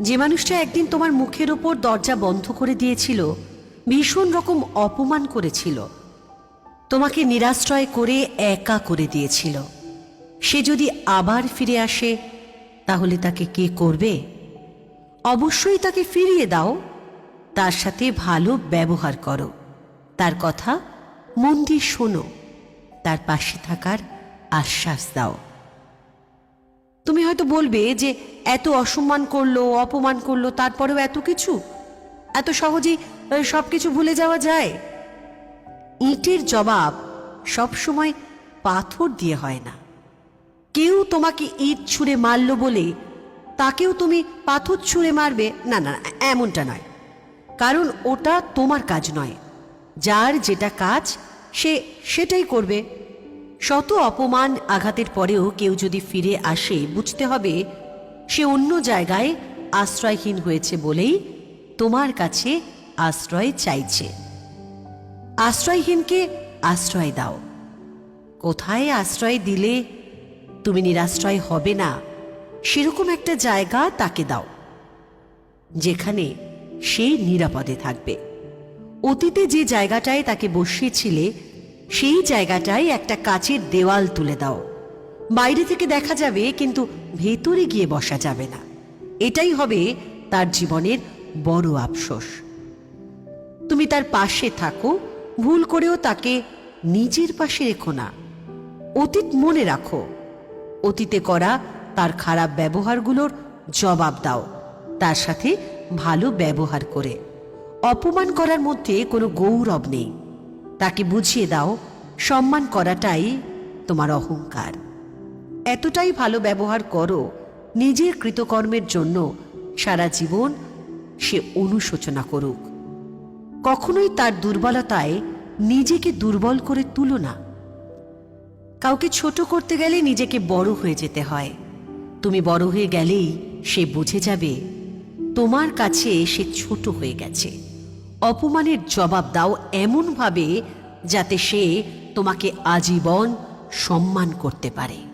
যে মানুষটা একদিন তোমার মুখের ওপর দরজা বন্ধ করে দিয়েছিল, ভীষণ রকম অপমান করেছিল। তোমাকে নিরাশ্রয় করে একা করে দিয়েছিল। সে যদি আবার ফিরে আসে, তাহলে তাকে কে করবে? অবশ্যই তাকে ফিরিয়ে দাও। তার সাথে ভালো ব্যবহার করো। তার কথা মন দিয়ে শোনো। তার পাশে থাকার আশ্বাস দাও। তুমি হয়তো বলবে যে এত অসম্মান করল, অপমান করল, তারপরেও এত কিছু? এত সহজেই সব কিছু ভুলে যাওয়া যায়? ইটের জবাব সবসময় পাথর দিয়ে হয় না। কেউ তোমাকে ইট ছুঁড়ে মারলো বলে তাকেও তুমি পাথর ছুঁড়ে মারবে? না না, এমনটা নয়। কারণ ওটা তোমার কাজ নয়। যার যেটা কাজ, সে সেটাই করবে। শত অপমান আঘাতের পরেও কেউ যদি ফিরে আসে, বুঝতে হবে সে অন্য জায়গায় আশ্রয়হীন হয়েছে বলেই তোমার কাছে আশ্রয় চাইছে। আশ্রয়হীনকে আশ্রয় দাও। কোথায় আশ্রয় দিলে তুমি নিরাশ্রয় হবে না, সেরকম একটা জায়গা তাকে দাও, যেখানে সে নিরাপদে থাকবে। অতীতে যে জায়গাটায় তাকে বসিয়েছিলে সেই জায়গাটায় একটা কাচের দেওয়াল তুলে দাও। বাইরে থেকে দেখা যাবে, কিন্তু ভেতরে গিয়ে বসা যাবে না। এটাই হবে তার জীবনের বড় আফসোস। তুমি তার পাশে থাকো, ভুল করেও তাকে নিজের পাশে রেখো না। অতীত মনে রাখো। অতীতে করা তার খারাপ ব্যবহারগুলোর জবাব দাও। তার সাথে ভালো ব্যবহার করে। অপমান করার মধ্যে কোনো গৌরব নেই। তাকে বুঝিয়ে দাও, সম্মান করাটাই তোমার অহংকার। এতটাই ভালো ব্যবহার করো, নিজের কৃতকর্মের জন্য সারা জীবন সে অনুশোচনা করুক। কখনোই তার দুর্বলতায় নিজেকে দুর্বল করে তুলো না। কাউকে ছোট করতে গেলে নিজেকে বড় হয়ে যেতে হয়। তুমি বড় হয়ে গেলেই সে বুঝে যাবে, তোমার কাছে সে ছোট হয়ে গেছে। অপমানের জবাব দাও এমনভাবে যাতে সে তোমাকে আজীবন সম্মান করতে পারে।